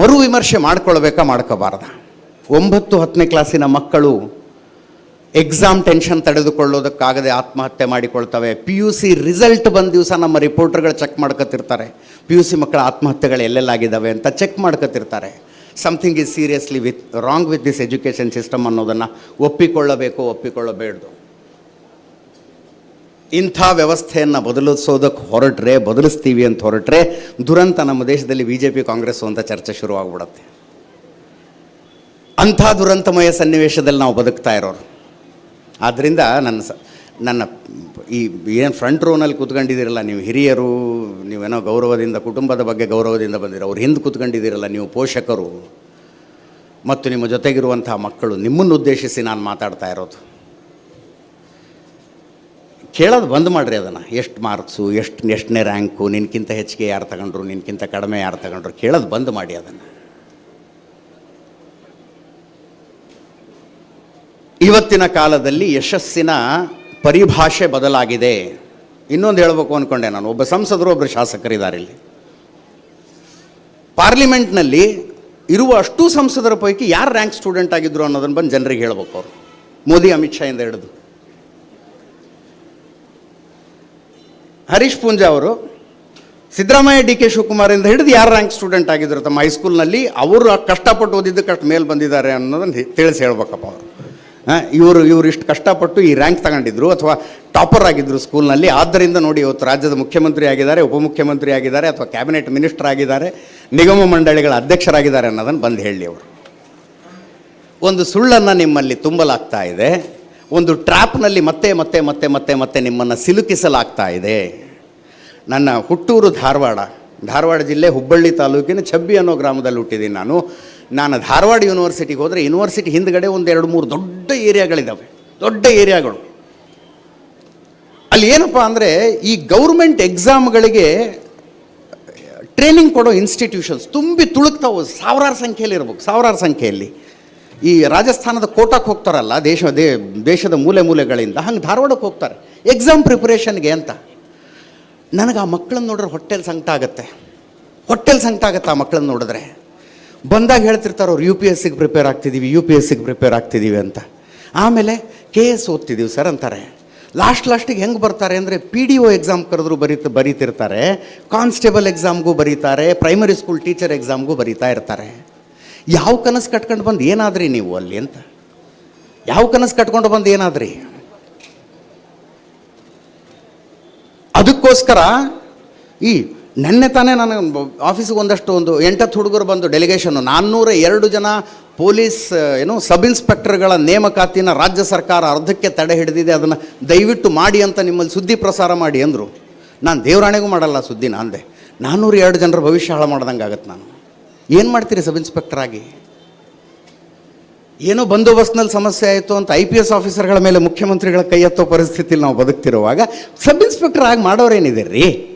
ಮರು ವಿಮರ್ಶೆ ಮಾಡ್ಕೊಳ್ಬೇಕಾ ಮಾಡ್ಕೋಬಾರ್ದ? ಒಂಬತ್ತು, ಹತ್ತನೇ ಕ್ಲಾಸಿನ ಮಕ್ಕಳು ಎಕ್ಸಾಮ್ ಟೆನ್ಷನ್ ತಡೆದುಕೊಳ್ಳೋದಕ್ಕಾಗದೆ ಆತ್ಮಹತ್ಯೆ ಮಾಡಿಕೊಳ್ತವೆ. ಪಿ ಯು ಸಿ ರಿಸಲ್ಟ್ ಬಂದ ದಿವಸ ನಮ್ಮ ರಿಪೋರ್ಟರ್ಗಳು ಚೆಕ್ ಮಾಡ್ಕೊತಿರ್ತಾರೆ ಪಿ ಯು ಸಿ ಮಕ್ಕಳ ಆತ್ಮಹತ್ಯೆಗಳು ಎಲ್ಲೆಲ್ಲಾಗಿದ್ದಾವೆ ಅಂತ check ಮಾಡ್ಕೊತಿರ್ತಾರೆ something is seriously with wrong with this education system ಅನ್ನೋದನ್ನು ಒಪ್ಪಿಕೊಳ್ಳಬೇಕು, ಒಪ್ಪಿಕೊಳ್ಳಬೇಡ್ದು. ಇಂಥ ವ್ಯವಸ್ಥೆಯನ್ನು ಬದಲಿಸೋದಕ್ಕೆ ಹೊರಟ್ರೆ, ಬದಲಿಸ್ತೀವಿ ಅಂತ ಹೊರಟ್ರೆ ದುರಂತ ನಮ್ಮ ದೇಶದಲ್ಲಿ ಬಿ ಜೆ ಪಿ ಕಾಂಗ್ರೆಸ್ ಅಂತ ಚರ್ಚೆ ಶುರುವಾಗ್ಬಿಡತ್ತೆ. ಅಂಥ ದುರಂತಮಯ ಸನ್ನಿವೇಶದಲ್ಲಿ ನಾವು ಬದುಕ್ತಾ ಇರೋರು. ಆದ್ದರಿಂದ ನನ್ನ ಸ, ನನ್ನ ಈ ಏನು ಫ್ರಂಟ್ ರೋನಲ್ಲಿ ಕೂತ್ಕೊಂಡಿದ್ದೀರಲ್ಲ, ನೀವು ಹಿರಿಯರು, ನೀವೇನೋ ಗೌರವದಿಂದ, ಕುಟುಂಬದ ಬಗ್ಗೆ ಗೌರವದಿಂದ ಬಂದಿರೋ ಅವ್ರು ಹಿಂದೆ ಕೂತ್ಕೊಂಡಿದ್ದೀರಲ್ಲ, ನೀವು ಪೋಷಕರು ಮತ್ತು ನಿಮ್ಮ ಜೊತೆಗಿರುವಂಥ ಮಕ್ಕಳು, ನಿಮ್ಮನ್ನು ಉದ್ದೇಶಿಸಿ ನಾನು ಮಾತಾಡ್ತಾ ಇರೋದು. ಕೇಳೋದು ಬಂದ್ ಮಾಡಿರಿ ಅದನ್ನು. ಎಷ್ಟು ಮಾರ್ಕ್ಸು, ಎಷ್ಟು, ಎಷ್ಟನೇ ರ್ಯಾಂಕು ನಿನ್ಕಿಂತ ಹೆಚ್ಚಿಗೆ ಯಾರು ತಗೊಂಡ್ರು, ನಿನ್ಕಿಂತ ಕಡಿಮೆ ಯಾರು ತಗೊಂಡ್ರು, ಕೇಳೋದು ಬಂದ್ ಮಾಡಿ ಅದನ್ನು. ಇವತ್ತಿನ ಕಾಲದಲ್ಲಿ ಯಶಸ್ಸಿನ ಪರಿಭಾಷೆ ಬದಲಾಗಿದೆ. ಇನ್ನೊಂದು ಹೇಳಬೇಕು ಅಂದ್ಕೊಂಡೆ ನಾನು. ಒಬ್ಬ ಸಂಸದರು ಒಬ್ಬರು ಶಾಸಕರಿದ್ದಾರೆ ಇಲ್ಲಿ. ಪಾರ್ಲಿಮೆಂಟ್ನಲ್ಲಿ ಇರುವ ಅಷ್ಟು ಸಂಸದರ ಪೈಕಿ ಯಾರು ರ್ಯಾಂಕ್ ಸ್ಟೂಡೆಂಟ್ ಆಗಿದ್ರು ಅನ್ನೋದನ್ನು ಬಂದು ಜನರಿಗೆ ಹೇಳ್ಬೇಕು ಅವರು. ಮೋದಿ ಅಮಿತ್ ಶಾ ಇಂದ ಹಿಡಿದು. ಹರೀಶ್ ಪೂಂಜಾ ಅವರು ಸಿದ್ದರಾಮಯ್ಯ, ಡಿ ಕೆ ಶಿವಕುಮಾರಿಂದ ಹಿಡಿದು ಯಾರು ರ್ಯಾಂಕ್ ಸ್ಟೂಡೆಂಟ್ ಆಗಿದ್ರು ತಮ್ಮ ಹೈಸ್ಕೂಲ್ನಲ್ಲಿ ಅವರು ಕಷ್ಟಪಟ್ಟು ಓದಿದ್ದಕ್ಕೆ ಅಷ್ಟು ಮೇಲೆ ಬಂದಿದ್ದಾರೆ ಅನ್ನೋದನ್ನು ತಿಳಿಸಿ ಹೇಳ್ಬೇಕಪ್ಪ ಅವರು. ಇವರು ಇವರು ಇಷ್ಟು ಕಷ್ಟಪಟ್ಟು ಈ ರ್ಯಾಂಕ್ ತಗೊಂಡಿದ್ರು ಅಥವಾ ಟಾಪರ್ ಆಗಿದ್ದರು ಸ್ಕೂಲ್ನಲ್ಲಿ ಆದ್ದರಿಂದ ನೋಡಿ, ಇವತ್ತು ರಾಜ್ಯದ ಮುಖ್ಯಮಂತ್ರಿ ಆಗಿದ್ದಾರೆ, ಉಪಮುಖ್ಯಮಂತ್ರಿ ಆಗಿದ್ದಾರೆ ಅಥವಾ ಕ್ಯಾಬಿನೆಟ್ ಮಿನಿಸ್ಟರ್ ಆಗಿದ್ದಾರೆ, ನಿಗಮ ಮಂಡಳಿಗಳ ಅಧ್ಯಕ್ಷರಾಗಿದ್ದಾರೆ ಅನ್ನೋದನ್ನು ಬಂದು ಹೇಳಿ ಅವರು. ಒಂದು ಸುಳ್ಳನ್ನು ನಿಮ್ಮಲ್ಲಿ ತುಂಬಲಾಗ್ತಾ ಇದೆ, ಒಂದು ಟ್ರ್ಯಾಪ್ನಲ್ಲಿ ಮತ್ತೆ ಮತ್ತೆ ಮತ್ತೆ ಮತ್ತೆ ಮತ್ತೆ ನಿಮ್ಮನ್ನು ಸಿಲುಕಿಸಲಾಗ್ತಾ ಇದೆ. ನನ್ನ ಹುಟ್ಟೂರು ಧಾರವಾಡ ಧಾರವಾಡ ಜಿಲ್ಲೆ ಹುಬ್ಬಳ್ಳಿ ತಾಲೂಕಿನ ಛಬ್ಬಿ ಅನ್ನೋ ಗ್ರಾಮದಲ್ಲಿ ಹುಟ್ಟಿದ್ದೀನಿ ನಾನು. ನಾನು ಧಾರವಾಡ ಯೂನಿವರ್ಸಿಟಿಗೆ ಹೋದರೆ ಯೂನಿವರ್ಸಿಟಿ ಹಿಂದ್ಗಡೆ ಒಂದು ಎರಡು ಮೂರು ದೊಡ್ಡ ಏರಿಯಾಗಳಿದ್ದಾವೆ ದೊಡ್ಡ ಏರಿಯಾಗಳು. ಅಲ್ಲಿ ಏನಪ್ಪ ಅಂದರೆ ಈ ಗೌರ್ಮೆಂಟ್ ಎಕ್ಸಾಮ್ಗಳಿಗೆ ಟ್ರೈನಿಂಗ್ ಕೊಡೋ ಇನ್ಸ್ಟಿಟ್ಯೂಷನ್ಸ್ ತುಂಬಿ ತುಳುಕ್ತಾವೆ ಸಾವಿರಾರು ಸಂಖ್ಯೆಯಲ್ಲಿ ಇರ್ಬೇಕು, ಸಾವಿರಾರು ಸಂಖ್ಯೆಯಲ್ಲಿ. ಈ ರಾಜಸ್ಥಾನದ ಕೋಟಕ್ಕೆ ಹೋಗ್ತಾರಲ್ಲ, ದೇಶ ದೇಶದ ಮೂಲೆ ಮೂಲೆಗಳಿಂದ, ಹಂಗೆ ಧಾರವಾಡಕ್ಕೆ ಹೋಗ್ತಾರೆ. ಎಕ್ಸಾಮ್ ಪ್ರಿಪ್ರೇಷನ್ಗೆ ಅಂತ. ನನಗೆ ಆ ಮಕ್ಕಳನ್ನ ನೋಡಿದ್ರೆ ಹೊಟ್ಟೆಲ್ ಸಂಕಟ ಆಗುತ್ತೆ. ಹೊಟ್ಟೆಲ್ ಸಂಕಟ ಆಗುತ್ತೆ ಆ ಮಕ್ಕಳನ್ನ ನೋಡಿದ್ರೆ. ಬಂದಾಗ ಹೇಳ್ತಿರ್ತಾರೆ ಅವ್ರು ಯು ಪಿ ಎಸ್ ಸಿಗೆ ಪ್ರಿಪೇರ್ ಆಗ್ತಿದ್ದೀವಿ ಯು ಪಿ ಎಸ್ ಸಿಗೆ ಪ್ರಿಪೇರ್ ಆಗ್ತಿದ್ದೀವಿ ಅಂತ. ಆಮೇಲೆ ಕೆ ಎಸ್ ಓದ್ತಿದ್ದೀವಿ ಸರ್ ಅಂತಾರೆ. ಲಾಸ್ಟ್ ಲಾಸ್ಟಿಗೆ ಹೆಂಗೆ ಬರ್ತಾರೆ ಅಂದರೆ ಪಿ ಡಿ ಒ ಎಕ್ಸಾಮ್ ಕರೆದ್ರು ಬರೀತ, ಬರೀತಿರ್ತಾರೆ ಕಾನ್ಸ್ಟೇಬಲ್ ಎಕ್ಸಾಮ್ಗೂ ಬರೀತಾರೆ ಪ್ರೈಮರಿ ಸ್ಕೂಲ್ ಟೀಚರ್ ಎಕ್ಸಾಮ್ಗೂ ಬರೀತಾ ಇರ್ತಾರೆ. ಯಾವ ಕನಸು ಕಟ್ಕೊಂಡು ಬಂದು ಏನಾದ್ರಿ ನೀವು ಅಲ್ಲಿ ಅಂತ? ಯಾವ ಕನಸು ಕಟ್ಕೊಂಡು ಬಂದು ಏನಾದ್ರಿ? ಅದಕ್ಕೋಸ್ಕರ ಈ ನೆನ್ನೆ ತಾನೇ ನನಗೆ ಆಫೀಸಿಗೆ ಒಂದಷ್ಟು ಒಂದು ಎಂಟತ್ತು ಹುಡುಗರು ಬಂದು ಡೆಲಿಗೇಷನ್ನು ನಾನ್ನೂರ ಎರಡು ಜನ ಪೊಲೀಸ್ ಏನು ಸಬ್ ಇನ್ಸ್ಪೆಕ್ಟರ್ಗಳ ನೇಮಕಾತಿನ ರಾಜ್ಯ ಸರ್ಕಾರ ಅರ್ಧಕ್ಕೆ ತಡೆ ಹಿಡಿದಿದೆ, ಅದನ್ನು ದಯವಿಟ್ಟು ಮಾಡಿ ಅಂತ ನಿಮ್ಮಲ್ಲಿ ಸುದ್ದಿ ಪ್ರಸಾರ ಮಾಡಿ ಅಂದರು. ನಾನು ದೇವರಾಣೆಗೂ ಮಾಡಲ್ಲ ಸುದ್ದಿ ಅಂದೆ. ನಾನ್ನೂರ ಎರಡು ಜನರ ಭವಿಷ್ಯ ಹಾಳು ಮಾಡ್ದಂಗೆ ಆಗುತ್ತೆ ನಾನು. ಏನು ಮಾಡ್ತೀರಿ ಸಬ್ ಇನ್ಸ್ಪೆಕ್ಟರ್ ಆಗಿ? ಏನೋ ಬಂದೋಬಸ್ತ್ನಲ್ಲಿ ಸಮಸ್ಯೆ ಆಯಿತು ಅಂತ ಐ ಪಿ ಎಸ್ ಆಫೀಸರ್ಗಳ ಮೇಲೆ ಮುಖ್ಯಮಂತ್ರಿಗಳ ಕೈ ಎತ್ತೋ ಪರಿಸ್ಥಿತಿಯಲ್ಲಿ ನಾವು ಬದುಕ್ತಿರುವಾಗ ಸಬ್ ಇನ್ಸ್ಪೆಕ್ಟರ್ ಆಗಿ ಮಾಡೋರೇನಿದೆ ರೀ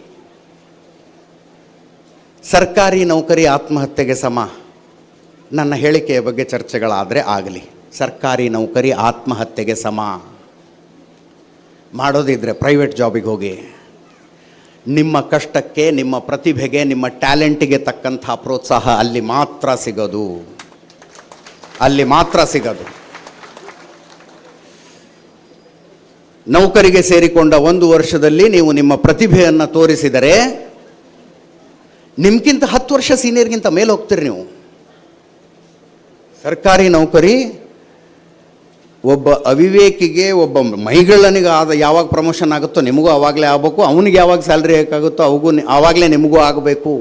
ಸರ್ಕಾರಿ ನೌಕರಿ ಆತ್ಮಹತ್ಯೆಗೆ ಸಮ. ನನ್ನ ಹೇಳಿಕೆಯ ಬಗ್ಗೆ ಚರ್ಚೆಗಳಾದರೆ ಆಗಲಿ. ಸರ್ಕಾರಿ ನೌಕರಿ ಆತ್ಮಹತ್ಯೆಗೆ ಸಮ. ಮಾಡೋದಿದ್ರೆ ಪ್ರೈವೇಟ್ ಜಾಬಿಗೆ ಹೋಗಿ. ನಿಮ್ಮ ಕಷ್ಟಕ್ಕೆ, ನಿಮ್ಮ ಪ್ರತಿಭೆಗೆ, ನಿಮ್ಮ ಟ್ಯಾಲೆಂಟಿಗೆ ತಕ್ಕಂಥ ಪ್ರೋತ್ಸಾಹ ಅಲ್ಲಿ ಮಾತ್ರ ಸಿಗೋದು. ಅಲ್ಲಿ ಮಾತ್ರ ಸಿಗೋದು. ನೌಕರಿಗೆ ಸೇರಿಕೊಂಡ ಒಂದು ವರ್ಷದಲ್ಲಿ ನೀವು ನಿಮ್ಮ ಪ್ರತಿಭೆಯನ್ನು ತೋರಿಸಿದರೆ ನಿಮ್ಗಿಂತ ಹತ್ತು ವರ್ಷ ಸೀನಿಯರ್ಗಿಂತ ಮೇಲೆ ಹೋಗ್ತೀರಿ ನೀವು. ಸರ್ಕಾರಿ ನೌಕರಿ ಒಬ್ಬ ಅವಿವೇಕಿಗೆ ಒಬ್ಬ ಮೈಗಳನಿಗೆ ಆದ ಯಾವಾಗ ಪ್ರಮೋಷನ್ ಆಗುತ್ತೋ ನಿಮಗೂ ಆವಾಗಲೇ ಆಗಬೇಕು, ಅವನಿಗೆ ಯಾವಾಗ ಸ್ಯಾಲ್ರಿ ಬೇಕಾಗುತ್ತೋ ಅವಗೂ ಆವಾಗಲೇ ನಿಮಗೂ ಆಗಬೇಕು.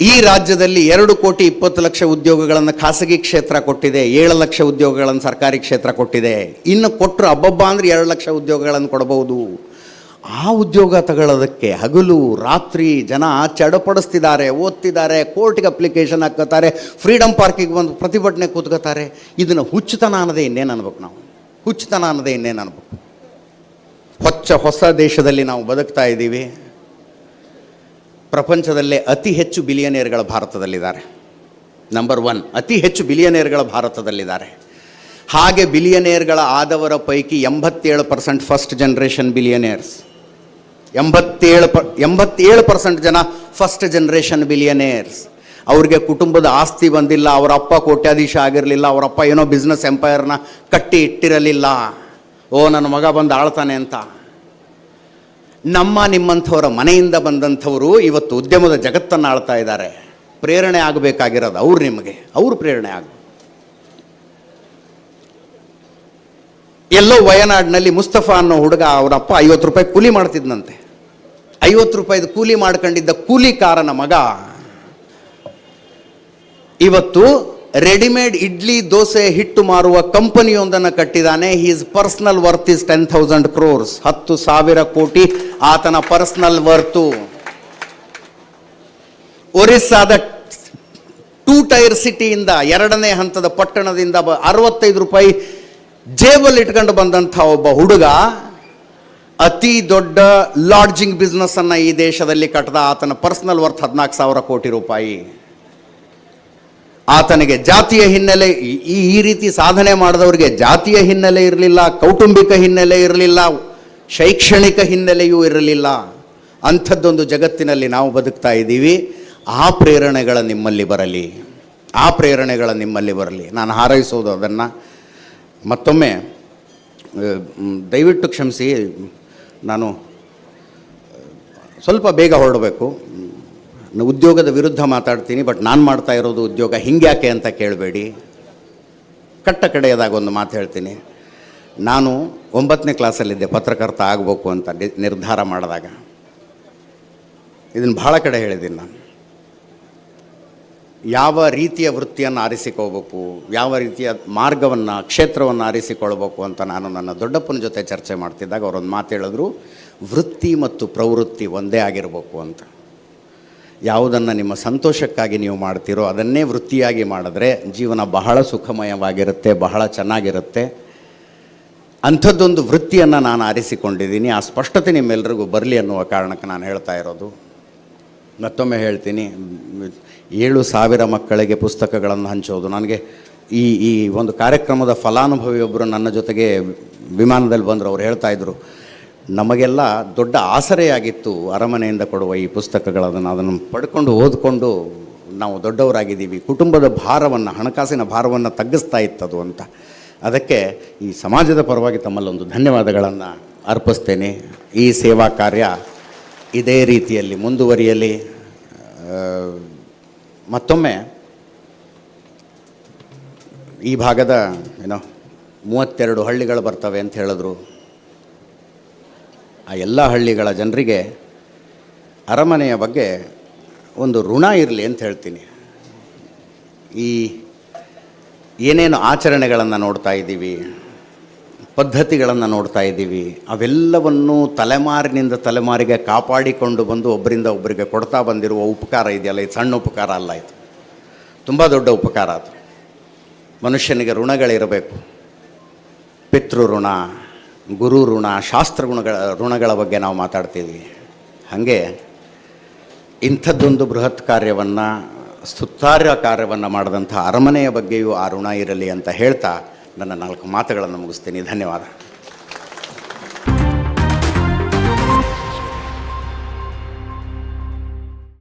ಈ ರಾಜ್ಯದಲ್ಲಿ ಎರಡು ಕೋಟಿ ಇಪ್ಪತ್ತು ಲಕ್ಷ ಉದ್ಯೋಗಗಳನ್ನು ಖಾಸಗಿ ಕ್ಷೇತ್ರ ಕೊಟ್ಟಿದೆ, ಏಳು ಲಕ್ಷ ಉದ್ಯೋಗಗಳನ್ನು ಸರ್ಕಾರಿ ಕ್ಷೇತ್ರ ಕೊಟ್ಟಿದೆ. ಇನ್ನು ಕೊಟ್ಟರು ಅಬ್ಬಬ್ಬ ಅಂದರೆ ಎರಡು ಲಕ್ಷ ಉದ್ಯೋಗಗಳನ್ನು ಕೊಡಬಹುದು ಆ ಉದ್ಯೋಗ ತಗೊಳ್ಳೋದಕ್ಕೆ ಹಗಲು, ರಾತ್ರಿ ಜನ ಚಡಪಡಿಸ್ತಿದ್ದಾರೆ, ಓದ್ತಿದ್ದಾರೆ, ಕೋರ್ಟಿಗೆ ಅಪ್ಲಿಕೇಶನ್ ಹಾಕೋತಾರೆ ಫ್ರೀಡಮ್ ಪಾರ್ಕಿಗೆ ಬಂದು ಪ್ರತಿಭಟನೆ ಕೂತ್ಕೋತಾರೆ. ಇದನ್ನು ಹುಚ್ಚುತನ ಅನ್ನೋದೇ ಇನ್ನೇನು ಅನ್ಬೇಕು ನಾವು? ಹುಚ್ಚುತನ ಅನ್ನೋದೇ ಇನ್ನೇನು ಅನ್ಬೇಕು? ಹೊಚ್ಚ ಹೊಸ ದೇಶದಲ್ಲಿ ನಾವು ಬದುಕ್ತಾ ಇದ್ದೀವಿ. ಪ್ರಪಂಚದಲ್ಲೇ ಅತಿ ಹೆಚ್ಚು ಬಿಲಿಯನೇರ್ಗಳ ಭಾರತದಲ್ಲಿದ್ದಾರೆ. ನಂಬರ್ ಒನ್ ಅತಿ ಹೆಚ್ಚು ಬಿಲಿಯನೇರ್ಗಳ ಭಾರತದಲ್ಲಿದ್ದಾರೆ. ಹಾಗೆ ಬಿಲಿಯನೇರ್ಗಳ ಆದವರ ಪೈಕಿ ಎಂಬತ್ತೇಳು ಪರ್ಸೆಂಟ್ ಫಸ್ಟ್ ಜನ್ರೇಷನ್ ಬಿಲಿಯನೇರ್ಸ್ ಎಂಬತ್ತೇಳು ಪ, ಎಂಬತ್ತೇಳು ಪರ್ಸೆಂಟ್ ಜನ ಫಸ್ಟ್ ಜನ್ರೇಷನ್ ಬಿಲಿಯನೇರ್ಸ್ ಅವ್ರಿಗೆ ಕುಟುಂಬದ ಆಸ್ತಿ ಬಂದಿಲ್ಲ, ಅವರ ಅಪ್ಪ ಕೋಟ್ಯಾಧೀಶ ಆಗಿರಲಿಲ್ಲ ಅವರಪ್ಪ ಏನೋ ಬಿಸ್ನೆಸ್ ಎಂಪೈರ್ನ ಕಟ್ಟಿ ಇಟ್ಟಿರಲಿಲ್ಲ. ಓ, ನನ್ನ ಮಗ ಬಂದು ಆಳ್ತಾನೆ ಅಂತ. ನಮ್ಮ ನಿಮ್ಮಂಥವರ ಮನೆಯಿಂದ ಬಂದಂಥವರು ಇವತ್ತು ಉದ್ಯಮದ ಜಗತ್ತನ್ನು ಆಳ್ತಾ ಇದ್ದಾರೆ. ಪ್ರೇರಣೆ ಆಗಬೇಕಾಗಿರೋದು ಅವ್ರು ನಿಮಗೆ. ಅವರು ಪ್ರೇರಣೆ ಆಗ ಎಲ್ಲೋ ವಯನಾಡಿನಲ್ಲಿ ಮುಸ್ತಫಾ ಅನ್ನೋ ಹುಡುಗ ಅವರಪ್ಪ ಐವತ್ತು ರೂಪಾಯಿ ಕೂಲಿ ಮಾಡ್ತಿದ್ನಂತೆ. ಐವತ್ತು ರೂಪಾಯಿದು ಕೂಲಿ ಮಾಡ್ಕೊಂಡಿದ್ದ ಕೂಲಿಕಾರನ ಮಗ ಇವತ್ತು ರೆಡಿಮೇಡ್ ಇಡ್ಲಿ ದೋಸೆ ಹಿಟ್ಟು ಮಾರುವ ಕಂಪನಿಯೊಂದನ್ನು ಕಟ್ಟಿದ್ದಾನೆ he's personal worth is ten thousand crores ಹತ್ತು ಸಾವಿರ ಕೋಟಿ ಆತನ ಪರ್ಸನಲ್ ವರ್ತು ಒರಿಸ್ಸಾದ ಟೂ ಟೈರ್ ಸಿಟಿಯಿಂದ ಎರಡನೇ ಹಂತದ ಪಟ್ಟಣದಿಂದ ಅರವತ್ತೈದು ರೂಪಾಯಿ ಜೇಬಲ್ಲಿ ಇಟ್ಕೊಂಡು ಬಂದಂಥ ಒಬ್ಬ ಹುಡುಗ ಅತಿ ದೊಡ್ಡ ಲಾಡ್ಜಿಂಗ್ ಬಿಸ್ನೆಸ್ ಅನ್ನ ಈ ದೇಶದಲ್ಲಿ ಕಟ್ಟದ ಆತನ ಪರ್ಸನಲ್ ವರ್ತ್ ಹದಿನಾಲ್ಕು ಸಾವಿರ ಕೋಟಿ ರೂಪಾಯಿ. ಆತನಿಗೆ ಜಾತಿಯ ಹಿನ್ನೆಲೆ, ಈ- ಈ ರೀತಿ ಸಾಧನೆ ಮಾಡಿದವರಿಗೆ ಜಾತಿಯ ಹಿನ್ನೆಲೆ ಇರಲಿಲ್ಲ, ಕೌಟುಂಬಿಕ ಹಿನ್ನೆಲೆ ಇರಲಿಲ್ಲ, ಶೈಕ್ಷಣಿಕ ಹಿನ್ನೆಲೆಯೂ ಇರಲಿಲ್ಲ. ಅಂಥದ್ದೊಂದು ಜಗತ್ತಿನಲ್ಲಿ ನಾವು ಬದುಕ್ತಾ ಇದ್ದೀವಿ. ಆ ಪ್ರೇರಣೆಗಳ ನಿಮ್ಮಲ್ಲಿ ಬರಲಿ. ಆ ಪ್ರೇರಣೆಗಳ ನಿಮ್ಮಲ್ಲಿ ಬರಲಿ. ನಾನು ಹಾರೈಸೋದು ಅದನ್ನು. ಮತ್ತೊಮ್ಮೆ ದಯವಿಟ್ಟು ಕ್ಷಮಿಸಿ, ನಾನು ಸ್ವಲ್ಪ ಬೇಗ ಹೊರಡಬೇಕು. ಉದ್ಯೋಗದ ವಿರುದ್ಧ ಮಾತಾಡ್ತೀನಿ ಬಟ್ ನಾನು ಮಾಡ್ತಾ ಇರೋದು ಉದ್ಯೋಗ ಹಿಂಗ್ಯಾಕೆ ಅಂತ ಕೇಳಬೇಡಿ. ಕಟ್ಟ ಕಡೆಯದಾಗ ಒಂದು ಮಾತು ಹೇಳ್ತೀನಿ. ನಾನು ಒಂಬತ್ತನೇ ಕ್ಲಾಸಲ್ಲಿದ್ದೆ, ಪತ್ರಕರ್ತ ಆಗಬೇಕು ಅಂತ ನಿರ್ಧಾರ ಮಾಡಿದಾಗ. ಇದನ್ನು ಭಾಳ ಕಡೆ ಹೇಳಿದ್ದೀನಿ ನಾನು. ಯಾವ ರೀತಿಯ ವೃತ್ತಿಯನ್ನು ಆರಿಸಿಕೋಬೇಕು ಯಾವ ರೀತಿಯ ಮಾರ್ಗವನ್ನು, ಕ್ಷೇತ್ರವನ್ನು ಆರಿಸಿಕೊಳ್ಬೇಕು ಅಂತ ನಾನು ನನ್ನ ದೊಡ್ಡಪ್ಪನ ಜೊತೆ ಚರ್ಚೆ ಮಾಡ್ತಿದ್ದಾಗ ಅವರೊಂದು ಮಾತು ಹೇಳಿದ್ರು, ವೃತ್ತಿ ಮತ್ತು ಪ್ರವೃತ್ತಿ ಒಂದೇ ಆಗಿರಬೇಕು ಅಂತ. ಯಾವುದನ್ನು ನಿಮ್ಮ ಸಂತೋಷಕ್ಕಾಗಿ ನೀವು ಮಾಡ್ತೀರೋ ಅದನ್ನೇ ವೃತ್ತಿಯಾಗಿ ಮಾಡಿದ್ರೆ ಜೀವನ ಬಹಳ ಸುಖಮಯವಾಗಿರುತ್ತೆ, ಬಹಳ ಚೆನ್ನಾಗಿರುತ್ತೆ. ಅಂಥದ್ದೊಂದು ವೃತ್ತಿಯನ್ನು ನಾನು ಆರಿಸಿಕೊಂಡಿದ್ದೀನಿ. ಆ ಸ್ಪಷ್ಟತೆ ನಿಮ್ಮೆಲ್ಲರಿಗೂ ಬರಲಿ ಅನ್ನುವ ಕಾರಣಕ್ಕೆ ನಾನು ಹೇಳ್ತಾ ಇರೋದು. ಮತ್ತೊಮ್ಮೆ ಹೇಳ್ತೀನಿ, ಏಳು ಸಾವಿರ ಮಕ್ಕಳಿಗೆ ಪುಸ್ತಕಗಳನ್ನು ಹಂಚೋದು. ನನಗೆ ಈ ಈ ಒಂದು ಕಾರ್ಯಕ್ರಮದ ಫಲಾನುಭವಿಯೊಬ್ಬರು ನನ್ನ ಜೊತೆಗೆ ವಿಮಾನದಲ್ಲಿ ಬಂದರು, ಅವ್ರು ಹೇಳ್ತಾ ಇದ್ರು ನಮಗೆಲ್ಲ ದೊಡ್ಡ ಆಸರೆಯಾಗಿತ್ತು ಅರಮನೆಯಿಂದ ಕೊಡುವ ಈ ಪುಸ್ತಕಗಳನ್ನು ಅದನ್ನು ಪಡ್ಕೊಂಡು ಓದಿಕೊಂಡು ನಾವು ದೊಡ್ಡವರಾಗಿದ್ದೀವಿ. ಕುಟುಂಬದ ಭಾರವನ್ನು, ಹಣಕಾಸಿನ ಭಾರವನ್ನು ತಗ್ಗಿಸ್ತಾ ಇತ್ತದು ಅಂತ. ಅದಕ್ಕೆ ಈ ಸಮಾಜದ ಪರವಾಗಿ ತಮ್ಮಲ್ಲೊಂದು ಧನ್ಯವಾದಗಳನ್ನು ಅರ್ಪಿಸ್ತೇನೆ. ಈ ಸೇವಾ ಕಾರ್ಯ ಇದೇ ರೀತಿಯಲ್ಲಿ ಮುಂದುವರಿಯಲಿ. ಮತ್ತೊಮ್ಮೆ ಈ ಭಾಗದ ಏನೋ ಮೂವತ್ತೆರಡು ಹಳ್ಳಿಗಳು ಬರ್ತವೆ ಅಂತ ಹೇಳಿದ್ರು. ಆ ಎಲ್ಲ ಹಳ್ಳಿಗಳ ಜನರಿಗೆ ಅರಮನೆಯ ಬಗ್ಗೆ ಒಂದು ಋಣ ಇರಲಿ ಅಂತ ಹೇಳ್ತೀನಿ. ಈ ಏನೇನು ಆಚರಣೆಗಳನ್ನು ನೋಡ್ತಾ ಇದ್ದೀವಿ, ಪದ್ಧತಿಗಳನ್ನು ನೋಡ್ತಾ ಇದ್ದೀವಿ, ಅವೆಲ್ಲವನ್ನು ತಲೆಮಾರಿನಿಂದ ತಲೆಮಾರಿಗೆ ಕಾಪಾಡಿಕೊಂಡು ಬಂದು ಒಬ್ಬರಿಂದ ಒಬ್ಬರಿಗೆ ಕೊಡ್ತಾ ಬಂದಿರುವ ಉಪಕಾರ ಇದೆಯಲ್ಲ, ಇದು ಸಣ್ಣ ಉಪಕಾರ ಅಲ್ಲ ಇದು. ತುಂಬ ದೊಡ್ಡ ಉಪಕಾರ ಅದು. ಮನುಷ್ಯನಿಗೆ ಋಣಗಳಿರಬೇಕು. ಪಿತೃ ಋಣ ಗುರು ಋಣ, ಶಾಸ್ತ್ರ ಗುಣಗಳ, ಋಣಗಳ ಬಗ್ಗೆ ನಾವು ಮಾತಾಡ್ತೀವಿ ಹಾಗೆ ಇಂಥದ್ದೊಂದು ಬೃಹತ್ ಕಾರ್ಯವನ್ನು, ಸುತ್ತಾರ್ಯ ಕಾರ್ಯವನ್ನು ಮಾಡಿದಂಥ ಅರಮನೆಯ ಬಗ್ಗೆಯೂ ಆ ಋಣ ಇರಲಿ ಅಂತ ಹೇಳ್ತಾ ನನ್ನ ನಾಲ್ಕು ಮಾತುಗಳನ್ನು ಮುಗಿಸ್ತೀನಿ. ಧನ್ಯವಾದ.